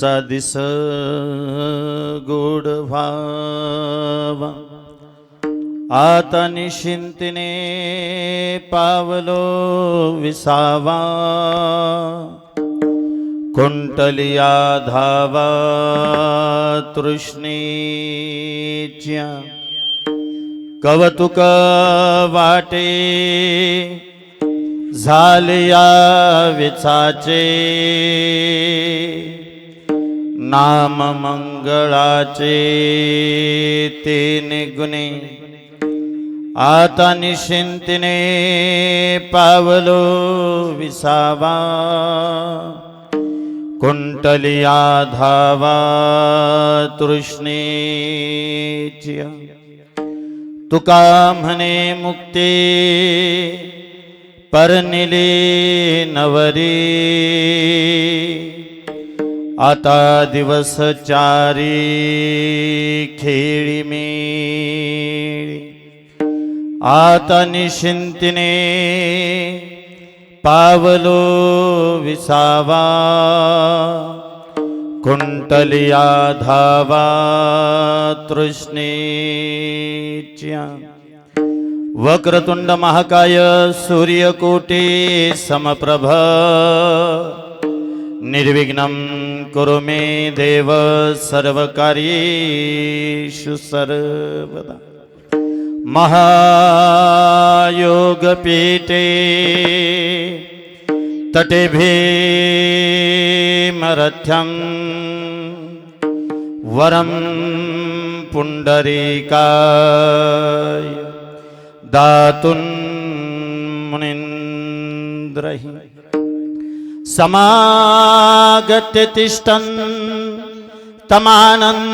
तुझचा दिस गोड व्हावा आता निशिंतीने पावलो विसावा. कुंटलिया धावा तृष्णेच्या. कवतुक वाटे झालिया विचाचे. नाम मंगळाचे ते निगुणे आता निशिंतीने पावलो विसावा। कुंटलिया धावा तृष्णेची तुका म्हणे मुक्ती परनिले नवरी। आता दिवस चारी खेळी मी आता निशिंतीने पावलो विसावा. कुंटलिया धावा तृष्णेच्या. वक्रतुंड महाकाय सूर्यकोटी समप्रभ. निर्विघ्नम कुरु मे देव सर्वकार्येषु सर्वदा। महायोगपीठे तटे भीमरथ्यं वरं पुण्डरीकाय दातुन् मुनीन्द्रहि। समागत्य तिष्ठन् तमानन्दकन्दम्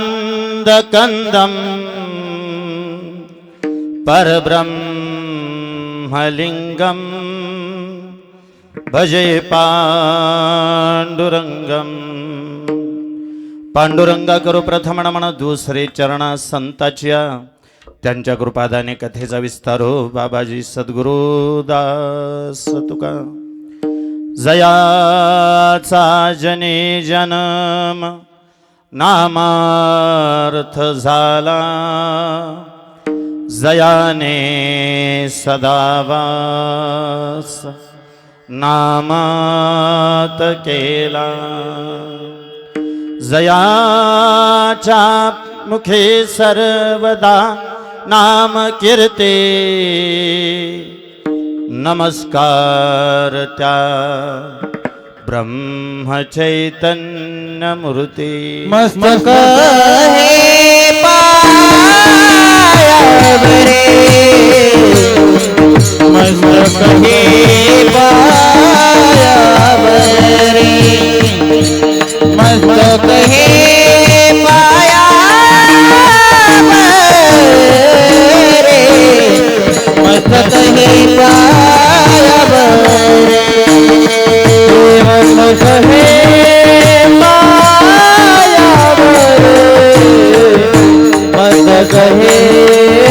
परब्रह्मलिङ्गम् भजे पांडुरंगम पांडुरंगा करू प्रथम नमन दुसरे चरणा संताच्या त्यांच्या कृपादाने कथेचा विस्तार हो बाबाजी सद्गुरुदास तुका। जयाचा जने जन्म नामार्थ झाला. जयाने सदावास नामात केला. जयाच्या मुखे सर्वदा नाम कीर्ते. नमस्कार त्या ब्रह्मचैतन्य मूर्ती मस्तक हे पायावरे मस्तक हे पायावरे। मस्तक हे पायावरे। मस्तक हे पायावरे मस्तक हे पायावरे हे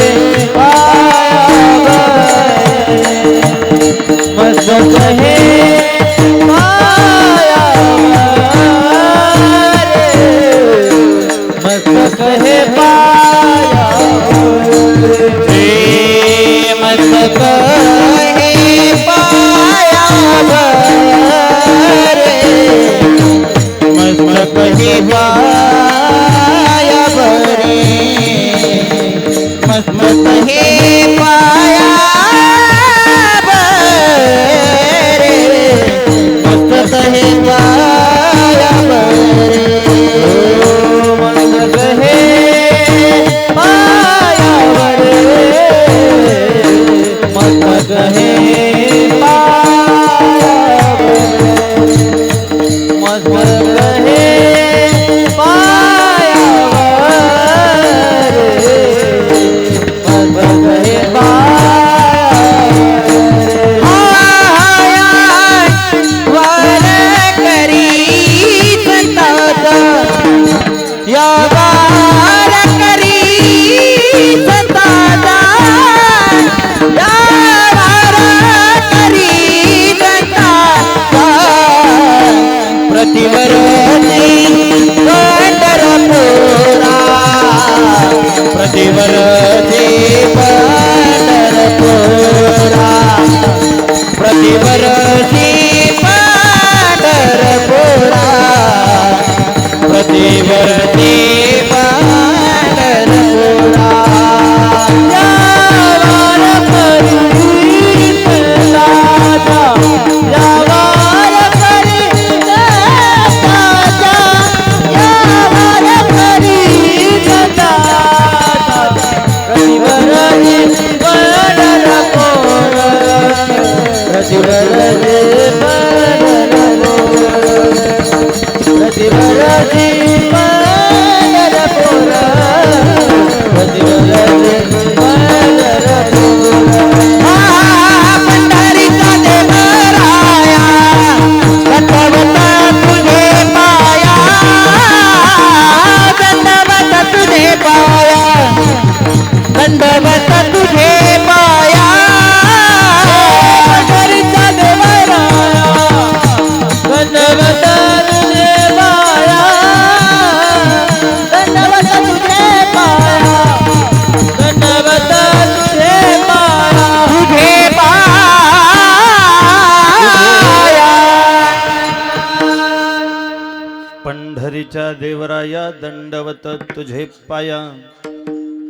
तुझे पाया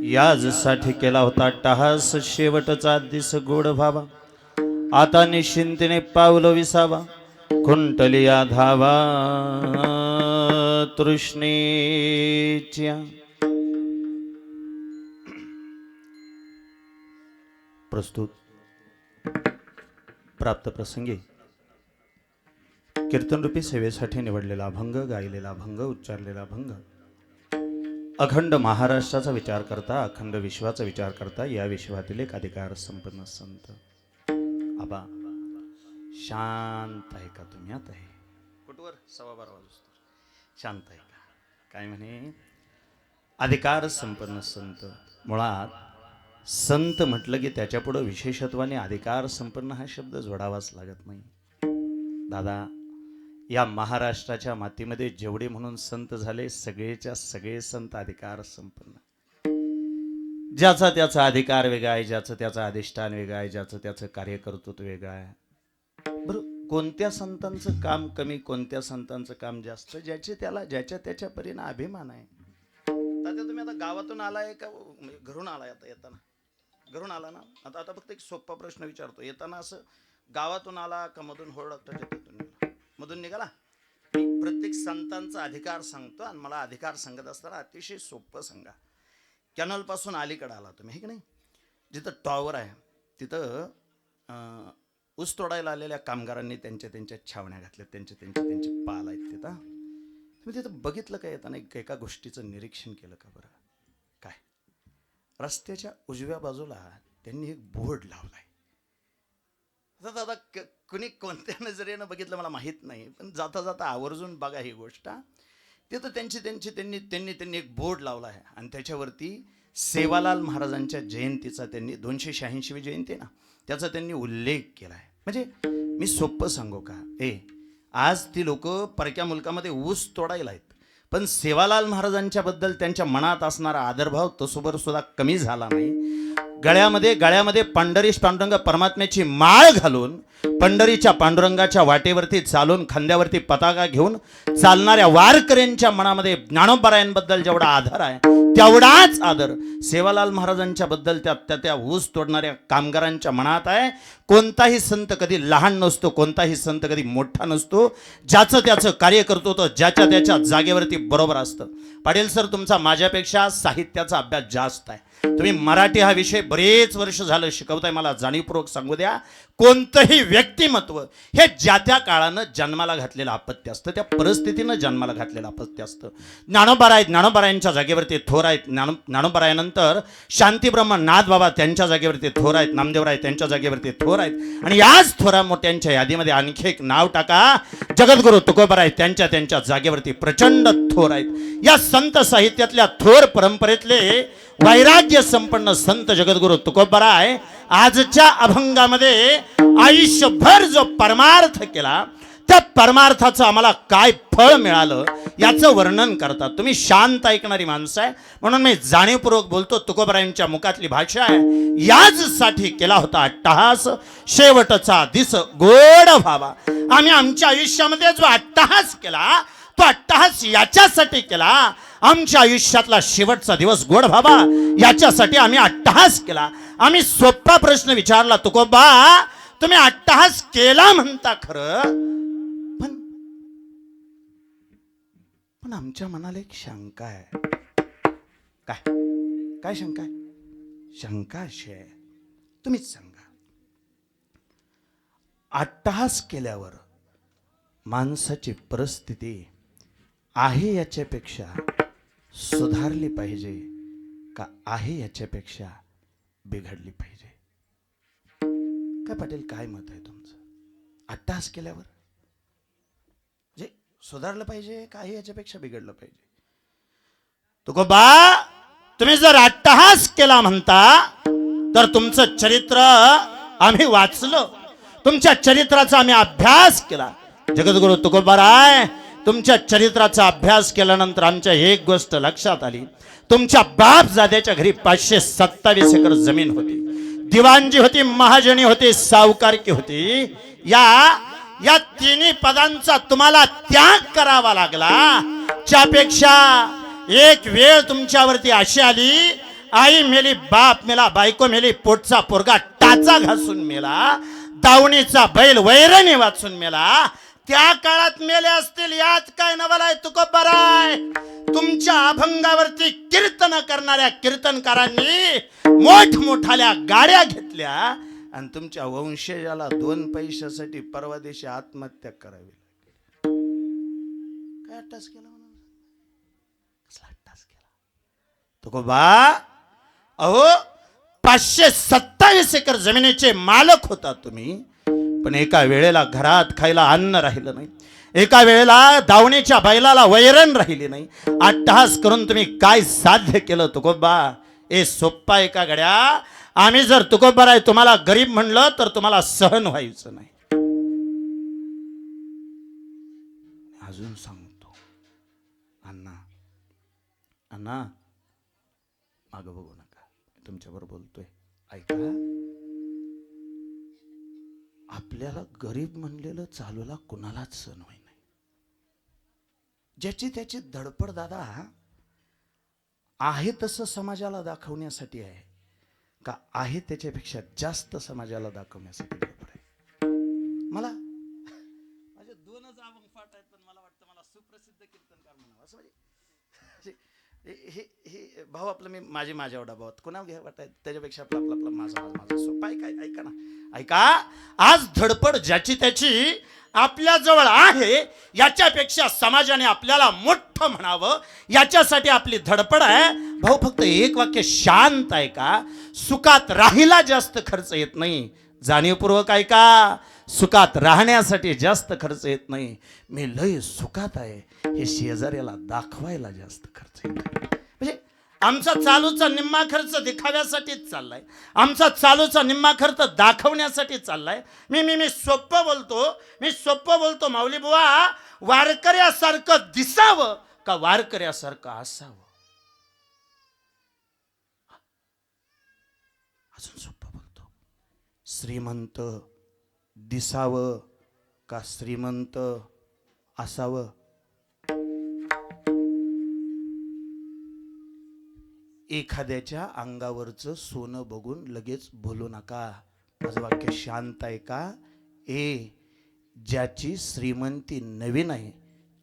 याजसाठी केला होता टहास. शेवटचा दिस गोड व्हावा. आता निश्चिंतीने पावलं विसावा. कुंटलिया धावा. तृष्णेच्या. प्रस्तुत. प्राप्त प्रसंगी. कीर्तनरूपी सेवेसाठी निवडलेला अभंग गायलेला अभंग उच्चारलेला अभंग. अखंड महाराष्ट्राचा विचार करता अखंड विश्वाचा विचार करता या विश्वातील एक अधिकार संपन्न संत. आबा शांत आहे का तुम्ही आता आहे कुठवर? सव्वा बारा वाजता शांत आहे का? काय म्हणे? अधिकार संपन्न संत. मुळात संत म्हटलं की त्याच्यापुढं विशेषत्वाने अधिकार संपन्न हा शब्द जोडावाच लागत नाही. दादा या महाराष्ट्राच्या मातीमध्ये जेवढे म्हणून संत झाले सगळेच्या सगळे संत अधिकार संपन्न. ज्याचा त्याचा अधिकार वेगळा आहे ज्याचं त्याचं अधिष्ठान वेगळं आहे ज्याचं त्याचं कार्यकर्तृत्व वेगळं आहे. बरं कोणत्या संतांचं काम कमी कोणत्या संतांचं काम जास्त ज्याचे त्याला ज्याच्या त्याच्या परीने अभिमान आहे? तात्या तुम्ही आता गावातून आलाय का? म्हणजे घरून आलाय आता येताना. घरून आला ना? आता आता फक्त एक सोपा प्रश्न विचारतो. येताना असं गावातून आला का मधून होळ डॉक्टरच्या मधून निघाला. प्रत्येक संतांचा अधिकार सांगतो आणि मला अधिकार सांगत असताना अतिशय सोपं सांगा. कॅनलपासून अलीकडे आला तुम्ही हे की नाही? जिथं टॉवर आहे तिथं अं, ऊस तोडायला आलेल्या कामगारांनी त्यांच्या त्यांच्या छावण्या घातल्या त्यांच्या त्यांच्या त्यांचे पाल आहेत तिथं. तुम्ही तिथं बघितलं का येताना एक- एका गोष्टीचं निरीक्षण केलं का बरं? काय? रस्त्याच्या उजव्या बाजूला त्यांनी एक बोर्ड लावलाय. तर दादा क- कुणी कोणत्या नजरेनं बघितलं मला माहीत नाही पण जाता जाता आवर्जून बघा ही गोष्ट. तिथं त्यांची त्यांची त्यांनी त्यांनी त्यांनी एक बोर्ड लावला आहे. आणि त्याच्यावरती सेवालाल महाराजांच्या जयंतीचा त्यांनी दोनशे शहाऐंशीवी जयंती ना त्याचा त्यांनी उल्लेख केला आहे. म्हणजे मी सोपं सांगू का? ए आज ती लोक परक्या मुलकामध्ये ऊस तोडायला आहेत. पण सेवालाल महाराजांच्या बद्दल त्यांच्या मनात असणारा आदरभाव तसोबर सुद्धा कमी झाला नाही. गळ्यामध्ये गळ्यामध्ये पंढरीश पांडुरंग परमात्म्याची माळ घालून पंढरीच्या पांडुरंगाच्या वाटेवरती चालून खांद्यावरती पताका घेऊन चालणाऱ्या वारकऱ्यांच्या मनामध्ये ज्ञानोपरायांबद्दल जेवढा आधार आहे तेवढाच आदर सेवालाल महाराजांच्या बद्दल त्या त्या त्या ऊस तोडणाऱ्या कामगारांच्या मनात आहे. कोणताही संत कधी लहान नसतो कोणताही संत कधी मोठा नसतो. ज्याचं त्याचं कार्य करतो तो ज्याच्या त्याच्या जागेवरती बरोबर असतं. पाटील सर तुमचा माझ्यापेक्षा साहित्याचा अभ्यास जास्त आहे. तुम्ही मराठी हा विषय बरेच वर्ष झालं शिकवताय मला जाणीवपूर्वक सांगू द्या. कोणतंही व्यक्तिमत्व हे ज्या त्या काळानं जन्माला घातलेलं आपत्य असतं त्या परिस्थितीनं जन्माला घातलेलं आपत्य असतं. ज्ञानोबाराय ज्ञानोबारायांच्या जागेवरती थोर आहेत ज्ञान ज्ञानोबारायानंतर शांतीब्रह्म नाथ बाबा त्यांच्या जागेवरती थोर आहेत नामदेवराय त्यांच्या जागेवरती थोर आहेत आणि याच थोरा मोठ्यांच्या यादीमध्ये आणखी एक नाव टाका. जगद्गुरु तुकोबराय त्यांच्या त्यांच्या जागेवरती प्रचंड थोर आहेत. या संत साहित्यातल्या थोर परंपरेतले वैराग्य संपन्न संत जगद्गुरु तुकोबराय आजच्या अभंगामध्ये आयुष्यभर जो परमार्थ केला त्या परमार्थाचं आम्हाला काय फळ मिळालं याचं वर्णन करतात. तुम्ही शांत ऐकणारी माणसं आहे. म्हणून मी जाणीवपूर्वक बोलतो तुकोबरायांच्या मुखातली भाषा आहे. याचसाठी केला होता अट्टहास. शेवटचा दिस गोड व्हावा. आम्ही आमच्या आयुष्यामध्ये जो अट्टहास केला तो अट्टहास याच्यासाठी केला. आमच्या आयुष्यातला शेवटचा दिवस गोड व्हावा. याच्यासाठी आम्ही अट्टहास केला. आम्ही सोपा प्रश्न विचारला तुकोबा तुम्ही अट्टहास केला म्हणता खरं? पण पण आमच्या मनाला एक शंका आहे. काय? काय शंका आहे? शंका अशी आहे. तुम्हीच सांगा. अट्टहास केल्यावर माणसाची परिस्थिती आहे याच्यापेक्षा सुधारली पाहिजे का आहे याच्यापेक्षा बिघडली पाहिजे? काय पाटील काय मत आहे तुमचं? अट्टास केल्यावर? जे सुधारलं पाहिजे का आहे याच्यापेक्षा बिघडलं पाहिजे? तुको बा तुम्ही जर अट्टहास केला म्हणता तर तुमचं चरित्र आम्ही वाचलं. तुमच्या चरित्राचा आम्ही अभ्यास केला. जगद्गुरु तुकोबाराय तुमच्या चरित्राचा अभ्यास केल्यानंतर आमच्या एक गोष्ट लक्षात आली. तुमच्या बाप जाद्याच्या घरी पाचशे सत्तावीस एकर जमीन होती. दिवाणजी होती महाजनी होती सावकारकी होती. या या तिन्ही पदांचा तुम्हाला त्याग करावा लागला. त्यापेक्षा एक वेळ तुमच्यावरती अशी आली आई मेली बाप मेला बायको मेली पोटचा पोरगा टाचा घासून मेला दावणीचा बैल वैरणी वाचून मेला त्या काळात मेले असतील यात काय नवलाय तुकोबराय तुमच्या अभंगावरती कीर्तन करणाऱ्या कीर्तनकारांनी मोठमोठाल्या गाड्या घेतल्या आणि तुमच्या वंशजाला दोन पैशासाठी परवा दिवशी आत्महत्या करावी लागली. काय अट्टास केला कसला अट्टास केला? तुको बा अहो पाचशे सत्तावीस एकर जमिनीचे मालक होता तुम्ही. पण एका वेळेला घरात खायला अन्न राहिलं नाही. एका वेळेला दावणीच्या बैलाला वैरण राहिली नाही. अट्टहास करून तुम्ही काय साध्य केलं तुकोबा? ए सोप्पा एका गड्या आम्ही जर तुकोबर आहे तुम्हाला गरीब म्हणलं तर तुम्हाला सहन व्हायचं नाही. अजून सांगतो. अण्णा अण्णा मागं बघू नका. तुमच्याबरोबर बोलतोय. ऐका. आपल्याला गरीब म्हणलेलं चालूला कुणालाच सण होई नाही ज्याची त्याची धडपड दादा आहे तसं समाजाला दाखवण्यासाठी आहे का आहे त्याच्यापेक्षा जास्त समाजाला दाखवण्यासाठी धडपड आहे? मला माझे दोनच अभंग पाठ आहेत पण मला वाटतं मला सुप्रसिद्ध कीर्तनकार म्हणावं. असं म्हणजे हे हे भाऊ आपलं मी माझे माझ्या एवढा भावात कोणा घ्या वाटाय त्याच्यापेक्षा आपला आपला आपला माझा माझा माझा. सोपा ऐका ऐका ना. ऐका. आज धडपड ज्याची त्याची आपल्याजवळ आहे याच्यापेक्षा समाजाने आपल्याला मोठं म्हणावं याच्यासाठी आपली धडपड आहे. भाऊ फक्त एक वाक्य शांत आहे का? सुखात राहिला जास्त खर्च येत नाही. जाणीवपूर्वक आहे का सुखात राहण्यासाठी जास्त खर्च येत नाही. मी लय सुखात आहे. हे शेजाऱ्याला दाखवायला जास्त खर्च येत नाही. आमचा चालूचा निम्मा खर्च दिखाव्यासाठीच चाललाय. आमचा चालूचा निम्मा खर्च दाखवण्यासाठी चाललाय. मी मी मी सोप्पं बोलतो मी सोप्पं बोलतो माऊली बुवा वारकऱ्यासारखं दिसावं का वारकऱ्यासारखं असावं? अजून सोप्पं बोलतो. श्रीमंत दिसावं का श्रीमंत असावं? एखाद्याच्या अंगावरचं सोनं बघून लगेच बोलू नका. माझं वाक्य शांत आहे का? ए ज्याची श्रीमंती नवीन आहे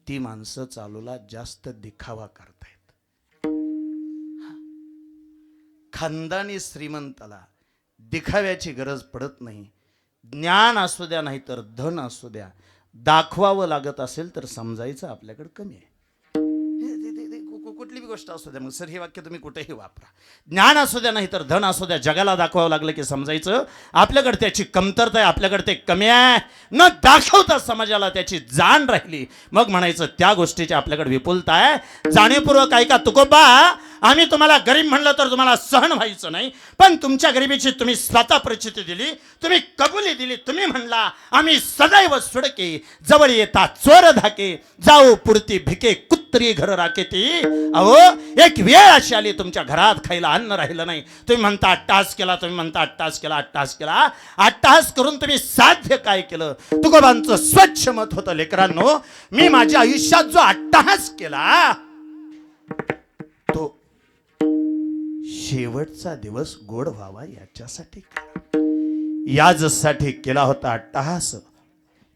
ती माणसं चालूला जास्त दिखावा करतायत. खानदानी श्रीमंताला दिखाव्याची गरज पडत नाही. ज्ञान असू द्या नाही तर धन असू द्या. दाखवावं लागत असेल तर समजायचं आपल्याकडे कमी आहे. कुठली बी गोष्ट असू द्या मग सर हे वाक्य तुम्ही कुठेही वापरा. ज्ञान असू द्या नाही तर धन असू द्या जगाला दाखवावं लागलं की समजायचं. आपल्याकडे त्याची कमतरता आहे आपल्याकडे ते कमी आहे. न दाखवता समाजाला त्याची जाण राहिली. मग म्हणायचं त्या गोष्टीची आपल्याकडे विपुलता आहे. जाणीवपूर्वक ऐका तुकोबा आम्ही तुम्हाला गरीब म्हणलं तर तुम्हाला सहन व्हायचं नाही पण तुमच्या गरिबीची तुम्ही स्वतः परिस्थिती दिली तुम्ही कबुली दिली तुम्ही म्हणला आम्ही सदैव सुडके जवळ येता चोर धाके जाऊ पुरती भिके कुत्री घर राखे ती अहो एक वेळ अशी आली तुमच्या घरात खायला अन्न राहिलं नाही. तुम्ही म्हणता अट्टास केला तुम्ही म्हणता अट्टास केला अट्टास केला. अट्टास करून तुम्ही साध्य काय केलं? तुकोबांचं स्वच्छ मत होतं लेकरांनो. मी माझ्या आयुष्यात जो अट्टाहास केला शेवटचा दिवस गोड व्हावा याच्यासाठी याजसाठी केला होता अट्टहास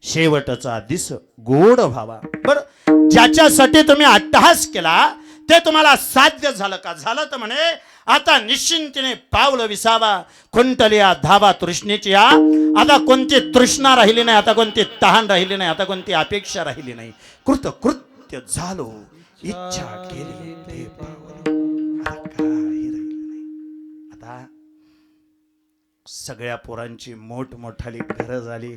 शेवटचा दिस गोड व्हावा. बर ज्याच्यासाठी तुम्ही अट्टहास केला ते तुम्हाला साध्य झालं का? झालं तर म्हणे आता निश्चिंतीने पावलं विसावा. खुंटलिया धावा तृष्णेची या आता कोणती तृष्णा राहिली नाही आता कोणती तहान राहिली नाही आता कोणती अपेक्षा राहिली नाही. कृत कृत्य झालो. इच्छा केली सगळ्या पोरांची मोठमोठाली घरं झाली.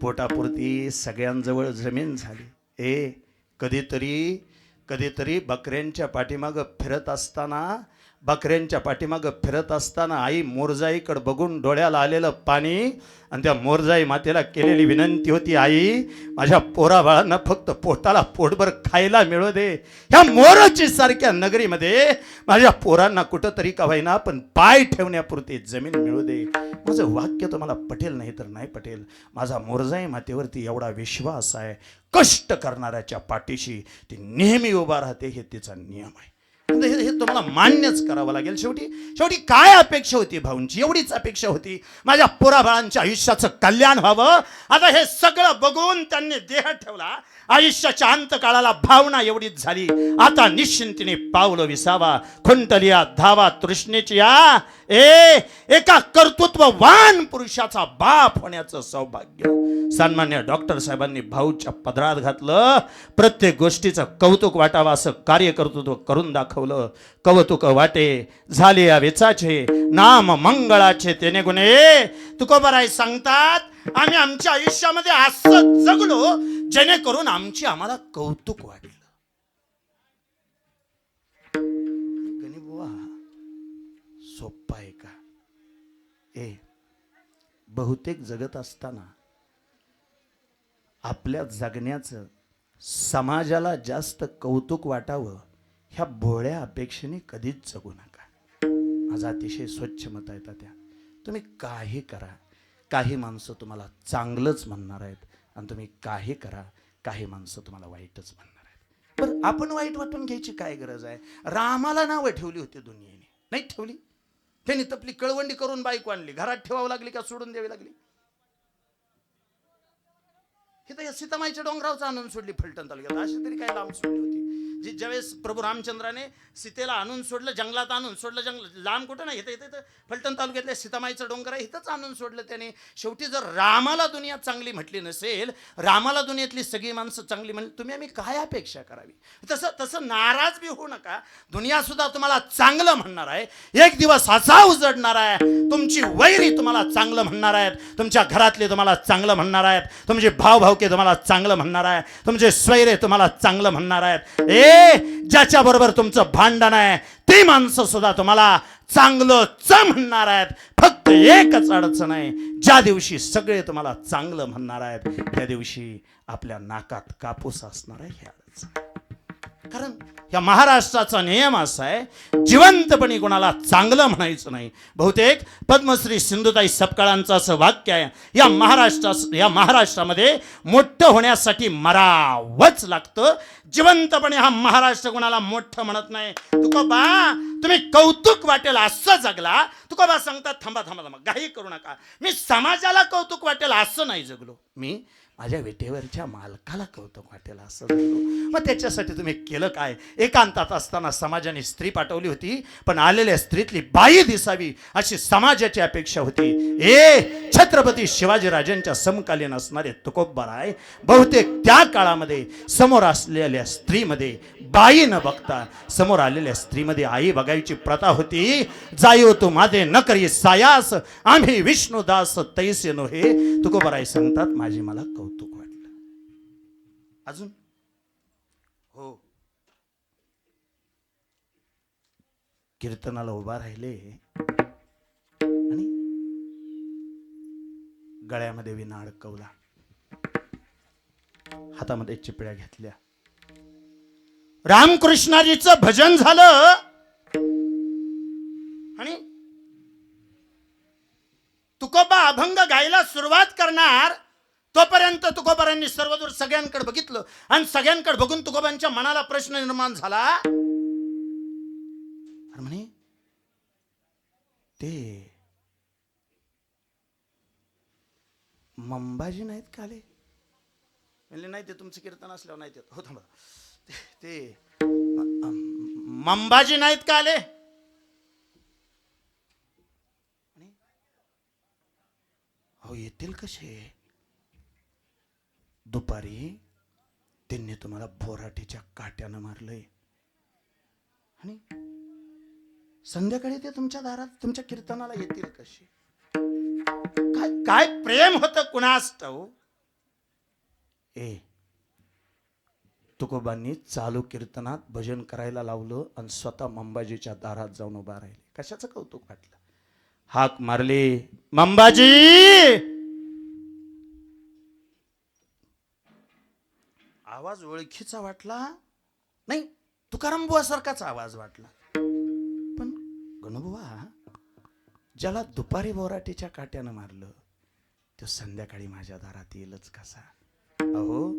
पोटापुरती सगळ्यांजवळ जमीन झाली. ए कधीतरी कधीतरी बकऱ्यांच्या पाठीमागं फिरत असताना बकऱ्यांच्या पाठीमागं फिरत असताना आई मोरजाईकडं बघून डोळ्याला आलेलं पाणी आणि त्या मोरजाई मातेला केलेली विनंती होती आई माझ्या पोराबाळांना फक्त पोटाला पोटभर खायला मिळू दे. ह्या मोरची सारख्या नगरीमध्ये माझ्या पोरांना कुठंतरी का व्हायना पण पाय ठेवण्यापुरती जमीन मिळू दे. माझं वाक्य तुम्हाला पटेल नाही तर नाही पटेल. माझा मोरजाई मातेवरती एवढा विश्वास आहे कष्ट करणाऱ्याच्या पाठीशी ती नेहमी उभा राहते हे तिचा नियम आहे. हे तुम्हाला मान्यच करावं लागेल. शेवटी शेवटी काय अपेक्षा होती भाऊंची? एवढीच अपेक्षा होती. माझ्या पोराबाळांच्या आयुष्याचं कल्याण व्हावं. आता हे सगळं बघून त्यांनी देह ठेवला. आयुष्याच्या अंतकाळाला भावना एवढीच झाली. आता निश्चिंतीने पावलं विसावा. खुंटलिया धावा तृष्णेची या. ए एका कर्तृत्ववान पुरुषाचा बाप होण्याचं सौभाग्य. सन्मान्य डॉक्टर साहेबांनी भाऊच्या पदरात घातलं. प्रत्येक गोष्टीचं कौतुक वाटावं असं कार्य कर्तृत्व करून दाखवलं. कौतुक वाटे झाले या वेचाचे नाम मंगळाचे तेने गुणे. तुकोबराय सांगतात आम्ही आमच्या आयुष्यामध्ये असं जगलो जेणेकरून आमची आम्हाला कौतुक वाटत बहुतेक जगत असताना आपल्या जगण्याचं समाजाला जास्त कौतुक वाटावं ह्या भोळ्या अपेक्षेने कधीच जगू नका. माझा अतिशय स्वच्छ मत आहे त्या. तुम्ही काही करा. काही माणसं तुम्हाला चांगलंच म्हणणार आहेत आणि तुम्ही काही करा. काही माणसं तुम्हाला वाईटच म्हणणार आहेत. पण आपण वाईट वाटून घ्यायची काय गरज आहे? रामाला नावं ठेवली होती दुनियेने. नाही ठेवली? त्यांनी तपली कळवंडी करून बाईक आणली. घरात ठेवावं लागली का सोडून द्यावी लागली? हे तर या सीतामाईच्या डोंगरावचा आनंद सोडली फलटण तालुक्यात. अशी तरी काय लांब सोडली होती? जी ज्यावेळेस प्रभू रामचंद्राने सीतेला आणून सोडलं जंगलात आणून सोडलं जंगल लांब कुठं नाही इथं इथं फलटण तालुक्यातल्या सीतामाईचं डोंगर आहे इथंच आणून सोडलं त्याने. शेवटी जर रामाला दुनिया चांगली म्हटली नसेल रामाला दुनियेतली सगळी माणसं चांगली म्हणली तुम्ही आम्ही काय अपेक्षा करावी? तसं तसं नाराज बी होऊ नका. दुनिया सुद्धा तुम्हाला चांगलं म्हणणार आहे. एक दिवस असा उजडणार आहे. तुमची वैरी तुम्हाला चांगलं म्हणणार आहेत. तुमच्या घरातले तुम्हाला चांगलं म्हणणार आहेत. तुमचे भावभावके तुम्हाला चांगलं म्हणणार आहे तुमचे स्वैरे तुम्हाला चांगलं म्हणणार आहेत. ज्याच्या बरोबर तुमचं भांडण आहे ती माणसं सुद्धा तुम्हाला चांगलं च म्हणणार आहेत. फक्त एकच अडचण आहे ज्या दिवशी सगळे तुम्हाला चांगलं म्हणणार आहेत त्या दिवशी आपल्या नाकात कापूस असणार आहे ह्या अडचण. कारण या महाराष्ट्राचा नियम असा आहे जिवंतपणी कोणाला चांगलं म्हणायचं नाही. बहुतेक पद्मश्री सिंधुताई सपकाळांचं असं वाक्य आहे या महाराष्ट्रा या महाराष्ट्रामध्ये मोठं होण्यासाठी मरावंच लागतं. जिवंतपणे हा महाराष्ट्र कोणाला मोठं म्हणत नाही. तुका बा तुम्ही कौतुक वाटेल असं जगला. तुकोबा सांगतात थांबा थांबा थांबा घाई करू नका. मी समाजाला कौतुक वाटेल असं नाही जगलो. मी माझ्या विटेवरच्या मालकाला कौतुक वाटेल असं मग त्याच्यासाठी तुम्ही केलं काय? एकांतात असताना समाजाने स्त्री पाठवली होती पण आलेल्या स्त्रीतली बाई दिसावी अशी समाजाची अपेक्षा होती. ए छत्रपती शिवाजी राजांच्या समकालीन असणारे तुकोबराय बहुतेक त्या काळामध्ये समोर असलेल्या स्त्रीमध्ये बाई न बघता समोर आलेल्या स्त्रीमध्ये आई बघायची प्रथा होती. जायो तू माझे न करी सायास आम्ही विष्णुदास तैसे नो हे तुकोबराय सांगतात माझी मला कौतुक अजून? हो. कीर्तनाला उभा राहिले. आणि गळ्यामध्ये विना अडकवला. हातामध्ये चिपळ्या घेतल्या. रामकृष्णाजीच भजन झालं. आणि तुकोबा अभंग गायला सुरुवात करणार. तोपर्यंत तुकोबारांनी सर्वदूर सगळ्यांकडे बघितलं आणि सगळ्यांकडे बघून तुकोबांच्या मनाला प्रश्न निर्माण झाला. म्हणे ते मंबाजी नाहीत काले म्हणले नाही ते तुमचं कीर्तन असल्यावर नाही ते हो थांबा. ते- ते मंबाजी नाहीत का आले? अहो येतील कसे? दुपारी त्यांनी तुम्हाला बोराटीच्या काट्यानं मारलंय. आणि संध्याकाळी ते तुमच्या दारात तुमच्या कीर्तनाला येतील कशी? काय काय प्रेम होतं कुणास ए तुकोबांनी चालू कीर्तनात भजन करायला लावलं आणि स्वतः मंबाजीच्या दारात जाऊन उभा राहिले. कशाचं कौतुक वाटलं? हाक मारली. मंबाजी! आवाज ओळखीचा वाटला? नाही तुकाराम बुवा आवाज वाटला. पण गणुबुवा ज्याला दुपारी बोराटीच्या काट्यानं मारलं तो संध्याकाळी माझ्या दारात येईलच कसा? अहो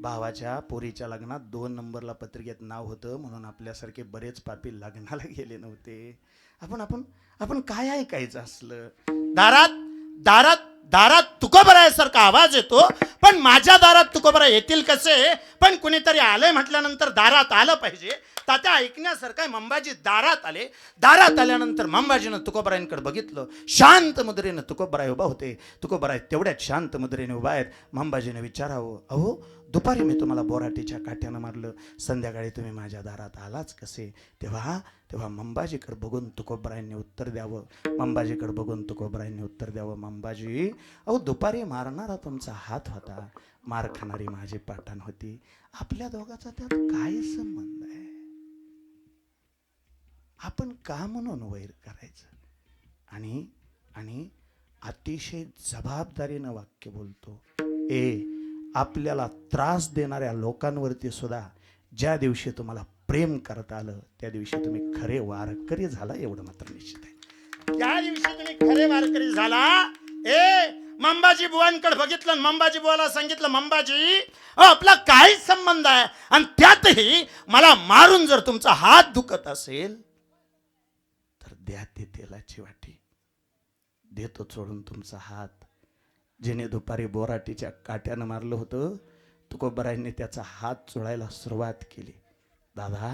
भावाच्या पोरीच्या लग्नात दोन नंबरला पत्रिकेत नाव होतं म्हणून आपल्यासारखे बरेच पापी लग्नाला गेले नव्हते. आपण आपण आपण काय ऐकायचं असलं? दारात दारात दारात तुकोबरायासारखा आवाज येतो पण माझ्या दारात तुकोबरा येतील कसे? पण कुणीतरी आलंय म्हटल्यानंतर दारात आलं पाहिजे. तात्या ऐकण्यासारखं मंबाजी दारात आले. दारात आल्यानंतर मंबाजीनं तुकोबरायांकडे बघितलं. शांत मुद्रेनं तुकोबराय उभा होते. तुकोबराय तेवढ्यात शांत मुद्रेने उभा आहेत. मंबाजीने विचारावं अहो दुपारी मी तुम्हाला बोराटीच्या काठ्यानं मारलं. संध्याकाळी तुम्ही माझ्या दारात आलाच कसे? तेव्हा तेव्हा मंबाजीकडे बघून तुकोबरायांनी उत्तर द्यावं. मंबाजीकडे बघून तुकोबरायांनी उत्तर द्यावं. मंबाजी अहो दुपारी मारणारा तुमचा हात होता. मार खाणारी माझी पाठाण होती. आपल्या दोघाचा त्यात काय संबंध आहे? आपण का म्हणून वैर करायचं? आणि आणि अतिशय जबाबदारीनं वाक्य बोलतो ए आपल्याला त्रास देणाऱ्या लोकांवरती सुद्धा ज्या दिवशी तुम्हाला प्रेम करता आलं त्या दिवशी तुम्ही खरे वारकरी झाला एवढं मात्र निश्चित आहे. त्या दिवशी तुम्ही खरे वारकरी झाला ए मंबाजी बुवांकडे बघितलं मंबाजी बुवाला सांगितलं मंबाजी आपला काय संबंध आहे आणि त्यातही मला मारून जर तुमचा हात दुखत असेल तर द्या ते तेलाची वाटी देतो सोडून तुमचा हात. जिने दुपारी बोराटीच्या काट्यानं मारलं होतं तुकोबरायांनी त्याचा हात चोळायला सुरुवात केली. दादा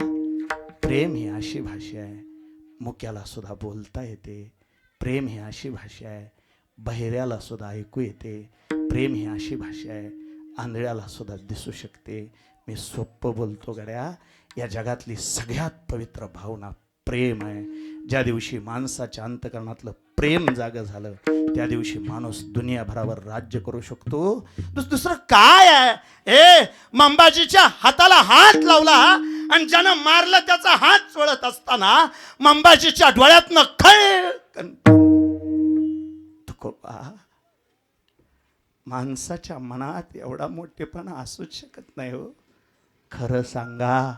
प्रेम ही अशी भाषा आहे. मुक्याला सुद्धा बोलता येते. प्रेम ही अशी भाषा आहे. बहिऱ्याला सुद्धा ऐकू येते. प्रेम ही अशी भाषा आहे. आंधळ्याला सुद्धा दिसू शकते. मी सोप्पं बोलतो गड्या. या जगातली सगळ्यात पवित्र भावना प्रेम आहे. ज्या दिवशी माणसाच्या अंतकरणातलं प्रेम जागं झालं त्या दिवशी माणूस दुनियाभरावर राज्य करू शकतो. दुस- दुसरं काय आहे? ए मंबाजीच्या हाताला हात लावला आणि ज्यानं मारलं त्याचा हात चोळत असताना मंबाजीच्या डोळ्यातनं खळ माणसाच्या मनात एवढा मोठेपणा असूच शकत नाही हो. खरं सांगा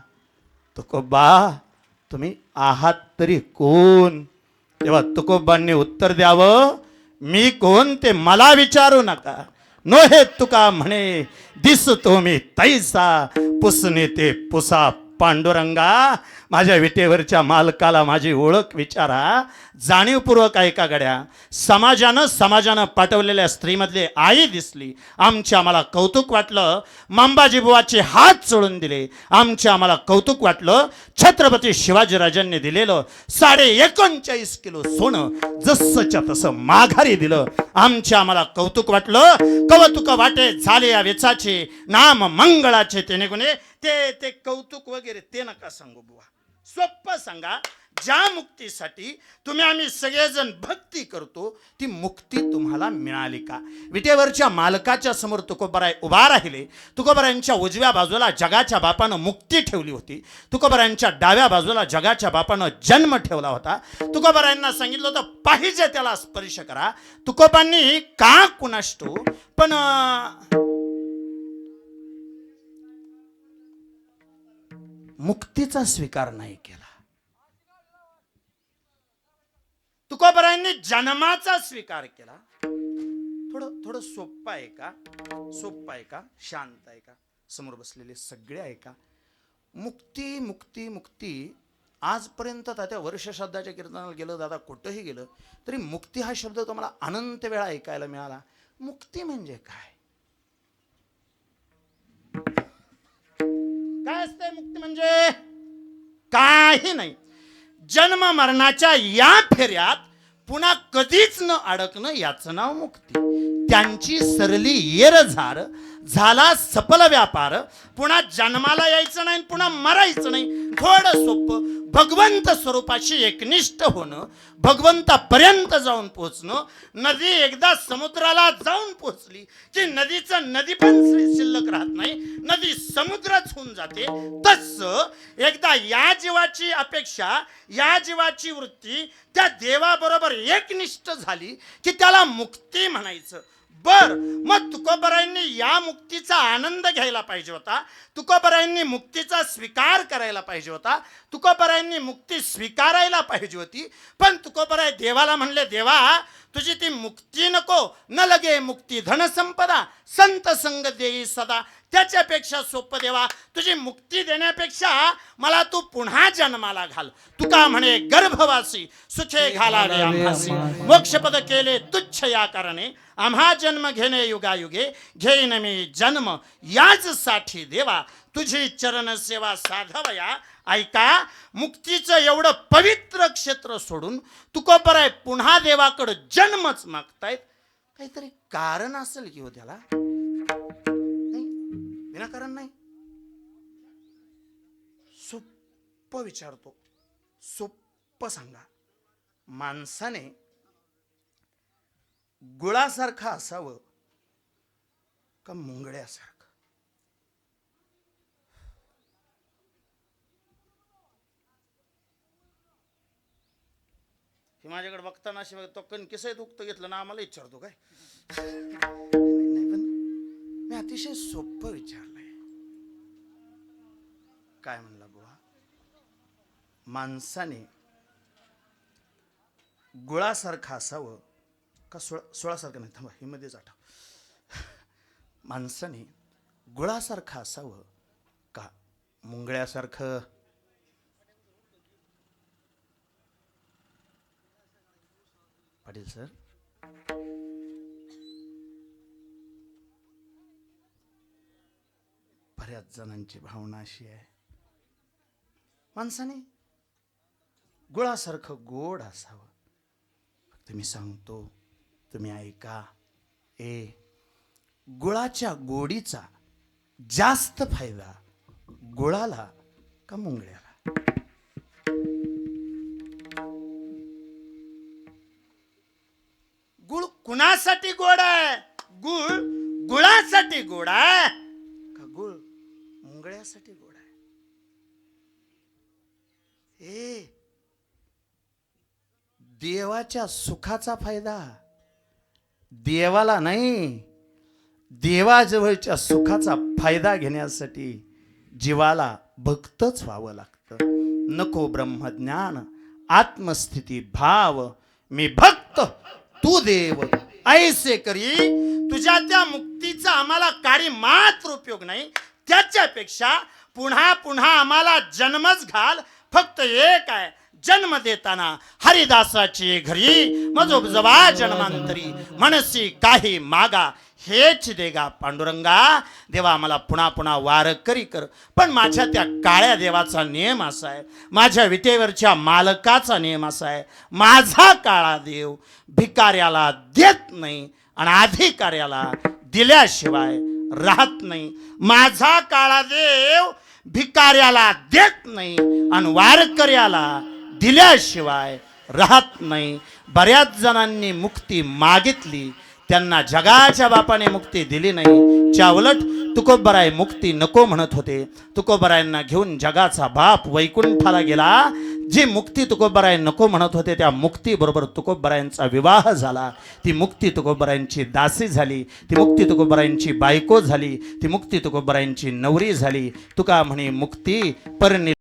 तुकोबा तुम्ही आहात तरी कोण? तेव्हा तुकोबांनी उत्तर द्यावं मी कोण ते मला विचारू नका. नो हे तुका म्हणे दिसतो मी तैसा पुसणे ते पुसा पांडुरंगा माझ्या विटेवरच्या मालकाला माझी ओळख विचारा. जाणीवपूर्वक ऐका गड्या. समाजानं समाजानं पाठवलेल्या स्त्रीमधली आई दिसली. आमच्या आम्हाला कौतुक वाटलं. मांबाजी बुवाचे हात चोळून दिले. आमच्या आम्हाला कौतुक वाटलं. छत्रपती शिवाजीराजांनी दिलेलं साडे एकोणचाळीस किलो सोनं जसंच्या तसं माघारी दिलं. आमच्या आम्हाला कौतुक वाटलं. कवतुक वाटे झाले या वेचाचे. नाम मंगळाचे ते निघुणे ते ते कौतुक वगैरे ते नका सांगू बुवा. सोप्प सांगा ज्या मुक्तीसाठी तुम्ही आम्ही सगळेजण भक्ती करतो ती मुक्ती तुम्हाला मिळाली का? विटेवरच्या मालकाच्या समोर तुकोबराय उभा राहिले. तुकोबरायांच्या उजव्या बाजूला जगाच्या बापानं मुक्ती ठेवली होती. तुकोबरायांच्या डाव्या बाजूला जगाच्या बापानं जन्म ठेवला होता. तुकोबरायांना सांगितलं होतं पाहिजे त्याला स्पर्श करा. तुकोबांनी का कुणाष्टो पण मुक्तीचा स्वीकार नाही केला. तुकोबरायांनी जन्माचा स्वीकार केला. थोडं थोडं सोप्पा आहे का? सोपं आहे का? शांत आहे का? समोर बसलेले सगळे आहे का? मुक्ती मुक्ती मुक्ती. आजपर्यंत त्या वर्ष श्रद्धाच्या कीर्तनाला गेलं दादा कुठंही गेलं तरी मुक्ती हा शब्द तुम्हाला अनंत वेळा ऐकायला मिळाला. मुक्ती म्हणजे काय? काय असतंय मुक्ती म्हणजे? काही नाही. जन्म मरणाच्या या फेऱ्यात पुन्हा कधीच न अडकणं याचं नाव मुक्ती. त्यांची सरली येरझार झाला सफल व्यापार. पुन्हा जन्माला यायचं नाही पुन्हा मरायचं नाही. थोड सोपं भगवंत स्वरूपाशी एकनिष्ठ होणं भगवंतापर्यंत जाऊन पोहोचणं नदी एकदा समुद्राला जाऊन पोहोचली की नदीचं नदी पण शिल्लक राहत नाही नदी समुद्रच होऊन जाते. तस एकदा या जीवाची अपेक्षा या जीवाची वृत्ती त्या देवाबरोबर एकनिष्ठ झाली की त्याला मुक्ती म्हणायचं. बर. मग तुकोबरायांनी या मुक्तीचा आनंद घ्यायला पाहिजे होता. तुकोबरायांनी मुक्तीचा स्वीकार करायला पाहिजे होता. तुकोबरायांनी मुक्ती स्वीकारायला पाहिजे होती. पण तुकोबराय देवाला म्हणले देवा तुझी ती मुक्ती नको. न लगे मुक्ती धनसंपदा. संत संग देई सदा. त्याच्यापेक्षा सोपं देवा. तुझी मुक्ती देण्यापेक्षा मला तू पुन्हा जन्माला घाल. तुका म्हणे गर्भवासी सुखे घालावे आम्हासी. मोक्षपद केले तुच्छ या कारणे. आम्हा जन्म घेणे युगायुगे घेईन मी जन्म. याच साठी देवा तुझी चरण सेवा साधवया. ऐका मुक्तीचं एवढं पवित्र क्षेत्र सोडून तुकोपराय पुन्हा देवाकडं जन्मच मागतायत. काहीतरी कारण असेल की हो त्याला? विनाकारण नाही. सोप्प विचारतो सोप्प सांगा. माणसाने गुळासारखं असावं का मुंगड्यासारखं? हे माझ्याकडे बघताना अशी तो कण किस दुखतं घेतलं ना आम्हाला विचारतो काय? नाही पण मी अतिशय सोपं विचारलं. काय म्हणला बुवा? माणसाने गुळासारखं असावं का सोळा सोळासारखं नाही? थांबा हे मध्येच आठव माणसाने गुळासारखं असावं का मुंगळ्यासारखं? पाटील सर? बऱ्याच जणांची भावना अशी आहे. माणसाने गुळासारखं गोड असावं. फक्त मी सांगतो तुम्ही ऐका. ए गुळाच्या गोडीचा जास्त फायदा गुळाला का मुंगळ्याला? गुळ कुणासाठी गोड आहे? गुळ गुळासाठी गोड आहे? का गुळ मुंगळ्यासाठी गोड ए देवाच्या सुखाचा फायदा. देवाला नाही देवाजवळच्या सुखाचा फायदा घेण्यासाठी जीवाला भक्तच व्हावं लागतं. नको ब्रह्मज्ञान आत्मस्थिती भाव. मी भक्त तू देव. ऐसे करी तुझ्या त्या मुक्तीचा आम्हाला काळी मात्र उपयोग नाही. त्याच्यापेक्षा पुन्हा पुन्हा आम्हाला जन्मच घाल फक्त एक आहे जन्म देताना. हरिदासाची घरी मजोबजबा जन्मांतरी. मनसी काही मागा हेच देगा पांडुरंगा. देवा मला पुन्हा पुन्हा वारकरी कर. पण माझ्या त्या काळ्या देवाचा नियम असा आहे. माझ्या विटेवरच्या मालकाचा नियम असा आहे. माझा काळा देव भिकाऱ्याला देत नाही आणि अधिकाऱ्याला दिल्याशिवाय राहत नाही. माझा काळा देव भिकाऱ्याला देत नाही आणि वारकऱ्याला दिल्याशिवाय राहत नाही. बऱ्याच जणांनी मुक्ती मागितली. त्यांना जगाच्या बापाने मुक्ती दिली नाही. च्यावलट तुकोबराय मुक्ती नको म्हणत होते. तुकोबरायांना घेऊन जगाचा बाप वैकुंठाला गेला. जी मुक्ती तुकोबराय नको म्हणत होते त्या मुक्तीबरोबर तुकोबरायांचा विवाह झाला. ती मुक्ती तुकोबरायांची दासी झाली ती मुक्ती तुकोबरायांची बायको झाली ती मुक्ती तुकोबरायांची नवरी झाली. तुका म्हणे मुक्ती परनि